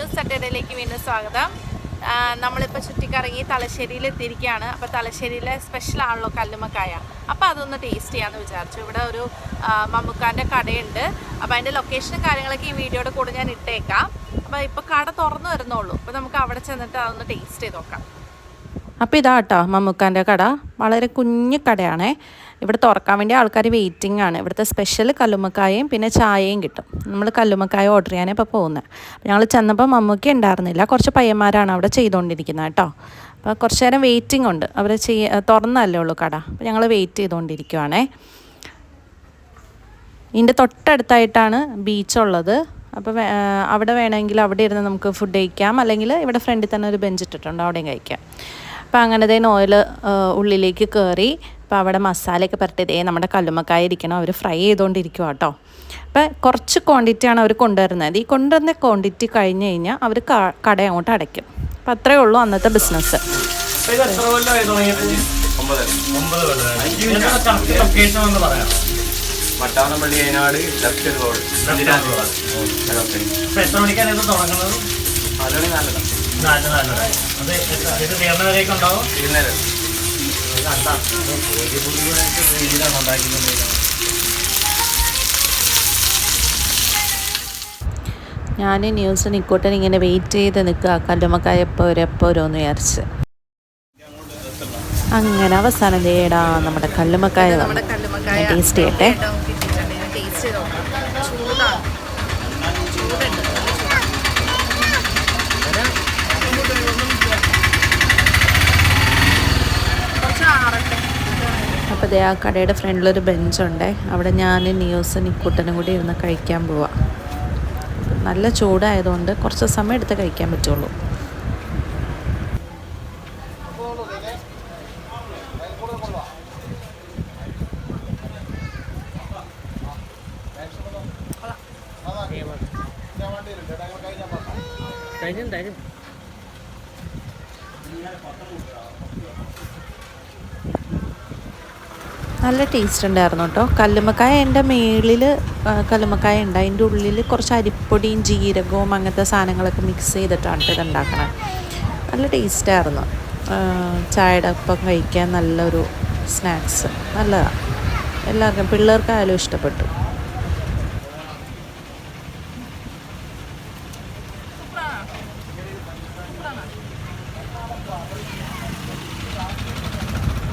News സട്ടേഡയിലേക്ക് വീണ്ടും സ്വാഗതം. നമ്മളിപ്പോൾ ചുറ്റിക്കറങ്ങി തലശ്ശേരിയിൽ എത്തിയിരിക്കുകയാണ്. അപ്പോൾ തലശ്ശേരിയിലെ സ്പെഷ്യൽ ആണല്ലോ കല്ലുമക്കായ അപ്പോൾ അതൊന്ന് ടേസ്റ്റ് ചെയ്യാമെന്ന് വിചാരിച്ചു. ഇവിടെ ഒരു മമ്മുക്കാന്റെ കടയുണ്ട്. അപ്പോൾ അതിന്റെ ലൊക്കേഷനും കാര്യങ്ങളൊക്കെ ഈ വീഡിയോയുടെ കൂടെ ഞാൻ ഇട്ടേക്കാം. അപ്പോൾ ഇപ്പോൾ കട തുറന്നു വരുന്നുള്ളൂ. അപ്പോൾ നമുക്ക് അവിടെ ചെന്നിട്ട് അതൊന്ന് ടേസ്റ്റ് ചെയ്ത് നോക്കാം. അപ്പോൾ ഇതാ കേട്ടോ മമ്മൂക്കാന്റെ കട. വളരെ കുഞ്ഞു കടയാണ്. ഇവിടെ തുറക്കാൻ വേണ്ടി ആൾക്കാർ വെയിറ്റിംഗ് ആണ്. ഇവിടുത്തെ സ്പെഷ്യൽ കല്ലുമ്മക്കായയും പിന്നെ ചായയും കിട്ടും. നമ്മൾ കല്ലുമ്മക്കായ ഓർഡർ ചെയ്യാനേ ഇപ്പോൾ പോകുന്നത് ഞങ്ങൾ ചെന്നപ്പോൾ മമ്മൂക്ക ഉണ്ടായിരുന്നില്ല. കുറച്ച് പയ്യന്മാരാണ് അവിടെ ചെയ്തുകൊണ്ടിരിക്കുന്നത് കേട്ടോ അപ്പോൾ കുറച്ച് നേരം വെയിറ്റിംഗ് ഉണ്ട്. അവർ ചെയ്യ തുറന്നല്ലേ ഉള്ളൂ കട. അപ്പോൾ ഞങ്ങൾ വെയിറ്റ് ചെയ്തുകൊണ്ടിരിക്കുവാണേ ഇതിന്റെ തൊട്ടടുത്തായിട്ടാണ് ബീച്ചുള്ളത് അപ്പോൾ അവിടെ വേണമെങ്കിൽ അവിടെ ഇരുന്ന് നമുക്ക് ഫുഡ് കഴിക്കാം. അല്ലെങ്കിൽ ഇവിടെ ഫ്രണ്ടിൽ തന്നെ ഒരു ബെഞ്ച് ഇട്ടിട്ടുണ്ട്. അവിടെയും കഴിക്കാം. അപ്പോൾ തന്നെ ഓയിൽ ഉള്ളിലേക്ക് കയറി അപ്പോൾ അവിടെ മസാലയൊക്കെ പരട്ടിയതേ നമ്മുടെ കല്ലുമ്മക്കായ ഇരിക്കണം അവർ ഫ്രൈ ചെയ്തുകൊണ്ടിരിക്കുക കേട്ടോ അപ്പോൾ കുറച്ച് ക്വാണ്ടിറ്റി ആണ് അവർ കൊണ്ടുവരുന്നത്. ഈ കൊണ്ടുവരുന്ന ക്വാണ്ടിറ്റി കഴിഞ്ഞ് കഴിഞ്ഞാൽ അവർ കട അങ്ങോട്ട് അടയ്ക്കും. അപ്പോൾ അത്രയേ ഉള്ളൂ അന്നത്തെ business Pattanappally Wayanad left road അപ്പൊ എത്ര മണിക്കാണ് ഇത് തുടങ്ങുന്നത്? അതാണ് നല്ലതാണ് നാല് നാലര. അത് എത്ര- ഇത് തീർന്നവരേക്ക് ഉണ്ടാവും? ഇരുന്നേരം ഇത് കണ്ടാ. ഇത് ഒരു രീതിയിലാണ് ഉണ്ടാക്കിക്കൊണ്ടിരിക്കുന്നത്. ഞാൻ ന്യൂസ് നിക്കോട്ടൻ ഇങ്ങനെ വെയിറ്റ് ചെയ്ത് നിൽക്കുക കല്ലുമക്കായ എപ്പോൾ വരും എപ്പോൾ വരും വിചാരിച്ച് അങ്ങനെ അവസാനം ചെയ്യടാ നമ്മുടെ കല്ലുമക്കായ നമ്മുടെ കല്ലുമക്കായ ടേസ്റ്റ് ചെയ്യട്ടെ ടേസ്റ്റ് ചെയ്ത് നോക്കാം ചൂടാണ് അപ്പോൾ ആ കടയുടെ ഫ്രണ്ടിലൊരു ബെഞ്ചുണ്ട്. അവിടെ ഞാൻ ന്യൂസ് നിക്കൂട്ടനും കൂടി ഇരുന്ന് കഴിക്കാൻ പോവാം. നല്ല ചൂടായതുകൊണ്ട് കുറച്ച് സമയം എടുത്ത് കഴിക്കാൻ പറ്റുള്ളൂ. നല്ല ടേസ്റ്റ് ഉണ്ടായിരുന്നു കേട്ടോ കല്ലുമ്മക്കായ എന്റെ മേളിൽ കല്ലുമ്മക്കായ ഉണ്ട്. അതിന്റെ ഉള്ളിൽ കുറച്ച് അരിപ്പൊടിയും ജീരകവും അങ്ങനത്തെ സാധനങ്ങളൊക്കെ മിക്സ് ചെയ്തിട്ടാണ് ഇത് ഉണ്ടാക്കണത് നല്ല ടേസ്റ്റായിരുന്നു ചായയുടെ ഒപ്പം കഴിക്കാൻ നല്ലൊരു സ്നാക്സ് നല്ലതാണ് എല്ലാവർക്കും പിള്ളേർക്കായാലും ഇഷ്ടപ്പെട്ടു.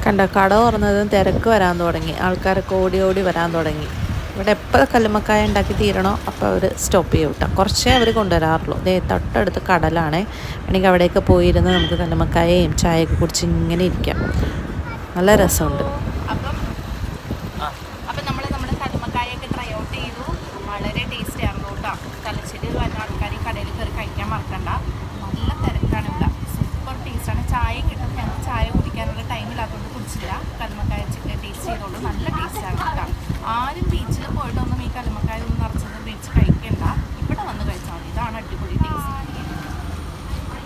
കണ്ട കട തുറന്നതും തിരക്ക് വരാൻ തുടങ്ങി. ആൾക്കാരൊക്കെ ഓടി ഓടി വരാൻ തുടങ്ങി. ഇവിടെ എപ്പോൾ കല്ലുമ്മക്കായ ഉണ്ടാക്കി തീരണോ അപ്പോൾ അവർ സ്റ്റോപ്പ് ചെയ്യും കേട്ടോ. കുറച്ചേ അവർ കൊണ്ടുവരാറുള്ളൂ. ദേ തൊട്ടടുത്ത് കടലാണേ. വേണമെങ്കിൽ അവിടെയൊക്കെ പോയിരുന്ന് നമുക്ക് കല്ലുമ്മക്കായയും ചായയൊക്കെ കുടിച്ച് ഇങ്ങനെ ഇരിക്കാം. നല്ല രസമുണ്ട്. ചെയ്തു. വളരെ ടേസ്റ്റിയാണ് ആൾക്കാർ ഈ കടയിൽ കയറി കഴിക്കാൻ മറക്കണ്ട. น้ำมันแล้ว